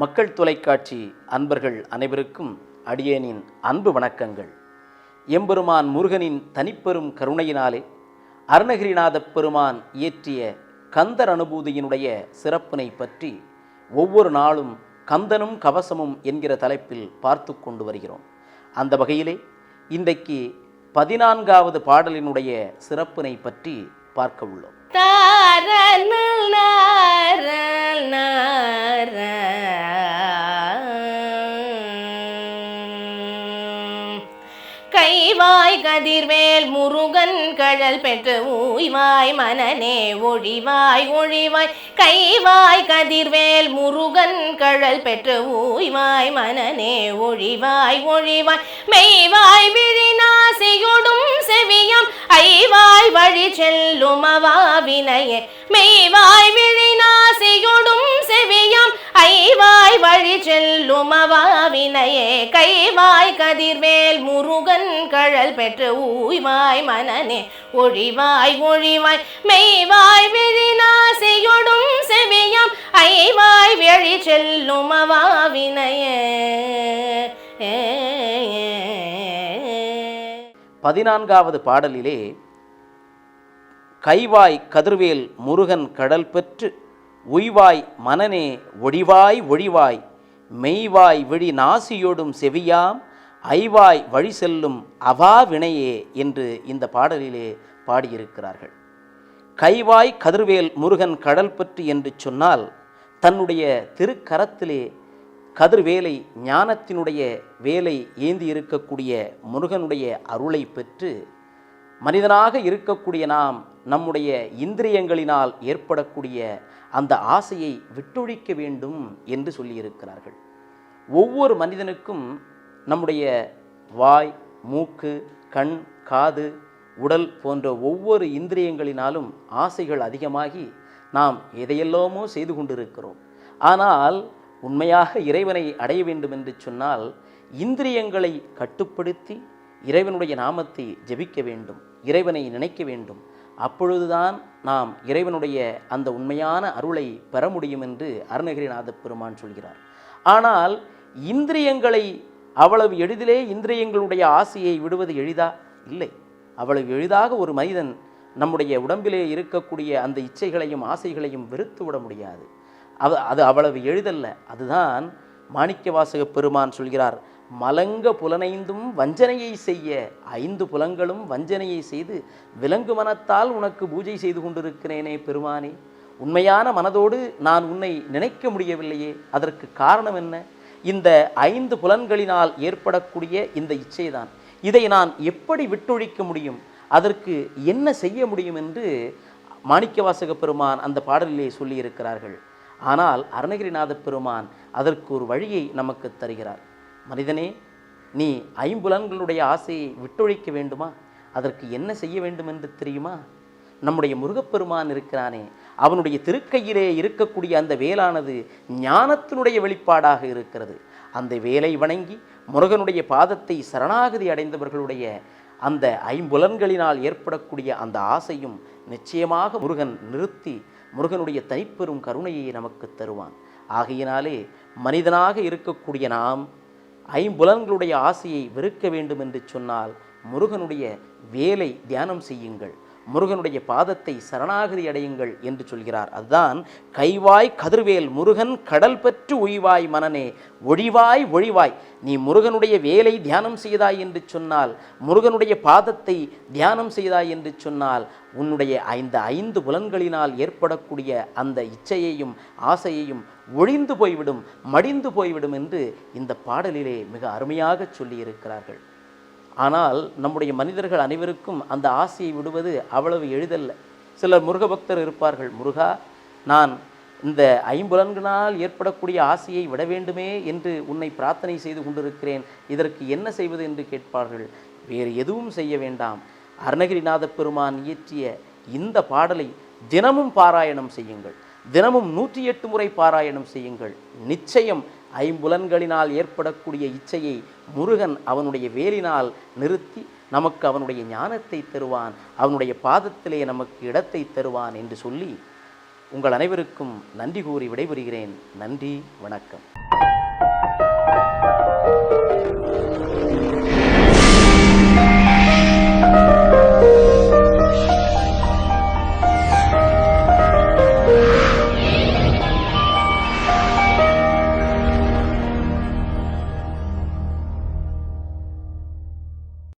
மக்கள் தொலைக்காட்சி அன்பர்கள் அனைவருக்கும் அடியேனின் அன்பு வணக்கங்கள். எம்பெருமான் முருகனின் தனிப்பெரும் கருணையினாலே அருணகிரிநாதப் பெருமான் இயற்றிய கந்தர் அனுபூதியினுடைய சிறப்பினை பற்றி ஒவ்வொரு நாளும் கந்தனும் கவசமும் என்கிற தலைப்பில் பார்த்து கொண்டு வருகிறோம். அந்த வகையிலே இன்றைக்கு பதினான்காவது பாடலினுடைய சிறப்பினை பற்றி பார்க்க உள்ளோம். கைவாய் கதிர்வேல் முருகன் கழல் பெற்று ஊய்வாய் மனநே ஒழிவாய் ஒழிவாய் கைவாய் கதிர்வேல் முருகன் கழல் பெற்று ஊய்வாய் மனநே ஒழிவாய் ஒழிவாய் மெய்வாய் விழிநாசியொடும் செவியம் ஐவாய் வழி செல்லும் அவாவினையே மெய்வாய் விழிநாசியொடும் செவியம் ஐவாய் வழி செல்லும் அவா அவாவினையே கைவாய் கதிர்வேல் முருகன் கழல் பெற்று ஊய்வாய் மனநே ஒழிவாய் ஒழிவாய் மெய்வாய் விழிநாசியொடும் செவியம் ஐவாய் வெளி செல்லும் அவாவினையே பதினான்காவது பாடலிலே கைவாய் கதிர்வேல் முருகன் கடல் பெற்று உய்வாய் மனனே ஒடிவாய் ஒழிவாய் மெய்வாய் விழி நாசியோடும் செவியாம் ஐவாய் வழி செல்லும் அவா வினையே என்று இந்த பாடலிலே பாடியிருக்கிறார்கள். கைவாய் கதிர்வேல் முருகன் கடல் பற்றி என்று சொன்னால் தன்னுடைய திருக்கரத்திலே கதிர்வேலை ஞானத்தினுடைய வேலை ஏந்தி இருக்கக்கூடிய முருகனுடைய அருளை பெற்று மனிதனாக இருக்கக்கூடிய நாம் நம்முடைய இந்திரியங்களினால் ஏற்படக்கூடிய அந்த ஆசையை விட்டொழிக்க வேண்டும் என்று சொல்லியிருக்கிறார்கள். ஒவ்வொரு மனிதனுக்கும் நம்முடைய வாய் மூக்கு கண் காது உடல் போன்ற ஒவ்வொரு இந்திரியங்களினாலும் ஆசைகள் அதிகமாகி நாம் எதையெல்லாமோ செய்து கொண்டிருக்கிறோம். ஆனால் உண்மையாக இறைவனை அடைய வேண்டும் என்று சொன்னால் இந்திரியங்களை கட்டுப்படுத்தி இறைவனுடைய நாமத்தை ஜெபிக்க வேண்டும் இறைவனை நினைக்க வேண்டும். அப்பொழுதுதான் நாம் இறைவனுடைய அந்த உண்மையான அருளை பெற முடியும் என்று அருணகிரிநாத பெருமான் சொல்கிறார். ஆனால் இந்திரியங்களை அவ்வளவு எளிதிலே இந்திரியங்களுடைய ஆசையை விடுவது எளிதா? இல்லை. அவ்வளவு எளிதாக ஒரு மனிதன் நம்முடைய உடம்பிலே இருக்கக்கூடிய அந்த இச்சைகளையும் ஆசைகளையும் வெறுத்து விட முடியாது. அது அது அவ்வளவு எளிதல்ல. அதுதான் மாணிக்கவாசக பெருமான் சொல்கிறார். மலங்க புலனைந்தும் வஞ்சனையை செய்ய ஐந்து புலங்களும் வஞ்சனையை செய்து விலங்கு மனத்தால் உனக்கு பூஜை செய்து கொண்டிருக்கிறேனே பெருமானே. உண்மையான மனதோடு நான் உன்னை நினைக்க முடியவில்லையே. அதற்கு காரணம் என்ன? இந்த ஐந்து புலன்களினால் ஏற்படக்கூடிய இந்த இச்சைதான். இதை நான் எப்படி விட்டொழிக்க முடியும்? அதற்கு என்ன செய்ய முடியும் என்று மாணிக்கவாசக பெருமான் அந்த பாடலிலே சொல்லியிருக்கிறார்கள். ஆனால் அருணகிரிநாத பெருமான் அதற்கு ஒரு வழியை நமக்கு தருகிறார். மனிதனே நீ ஐம்புலன்களுடைய ஆசையை விட்டொழிக்க வேண்டுமா? அதற்கு என்ன செய்ய வேண்டும் என்று தெரியுமா? நம்முடைய முருகப்பெருமான் இருக்கிறானே அவனுடைய திருக்கையிலே இருக்கக்கூடிய அந்த வேலானது ஞானத்தினுடைய வெளிப்பாடாக இருக்கிறது. அந்த வேலை வணங்கி முருகனுடைய பாதத்தை சரணாகதி அடைந்தவர்களுடைய அந்த ஐம்புலன்களினால் ஏற்படக்கூடிய அந்த ஆசையும் நிச்சயமாக முருகன் நிறுத்தி முருகனுடைய தனிப்பெரும் கருணையை நமக்கு தருவான். ஆகையினாலே மனிதனாக இருக்கக்கூடிய நாம் ஐம்புலன்களுடைய ஆசையை வெறுக்க வேண்டும் என்று சொன்னால் முருகனுடைய வேலை தியானம் செய்யுங்கள். முருகனுடைய பாதத்தை சரணாகதி அடையுங்கள் என்று சொல்கிறார். அதுதான் கைவாய் கதிர்வேல் முருகன் கடல் பெற்று உய்வாய் மனனே ஒழிவாய் ஒழிவாய் நீ முருகனுடைய வேலை தியானம் செய்தாய் என்று சொன்னால் முருகனுடைய பாதத்தை தியானம் செய்தாய் என்று சொன்னால் உன்னுடைய ஐந்து ஐந்து புலன்களினால் ஏற்படக்கூடிய அந்த இச்சையையும் ஆசையையும் ஒழிந்து போய்விடும் மடிந்து போய்விடும் என்று இந்த பாடலிலே மிக அருமையாக சொல்லியிருக்கிறார்கள். ஆனால் நம்முடைய மனிதர்கள் அனைவருக்கும் அந்த ஆசையை விடுவது அவ்வளவு எளிதல்ல. சிலர் முருக பக்தர் இருப்பார்கள். முருகா நான் இந்த ஐம்புலன்களால் ஏற்படக்கூடிய ஆசையை விட வேண்டுமே என்று உன்னை பிரார்த்தனை செய்து கொண்டிருக்கிறேன். இதற்கு என்ன செய்வது? என்று கேட்பார்கள். வேறு எதுவும் செய்ய வேண்டாம். அருணகிரிநாத பெருமான் இயற்றிய இந்த பாடலை தினமும் பாராயணம் செய்யுங்கள். தினமும் நூற்றி எட்டு முறை பாராயணம் செய்யுங்கள். நிச்சயம் ஐம்புலன்களினால் ஏற்படக்கூடிய இச்சையை முருகன் அவனுடைய வேலினால் நிறுத்தி நமக்கு அவனுடைய ஞானத்தை தருவான் அவனுடைய பாதத்திலே நமக்கு இடத்தை தருவான் என்று சொல்லி உங்கள் அனைவருக்கும் நன்றி கூறி விடைபெறுகிறேன். நன்றி வணக்கம்.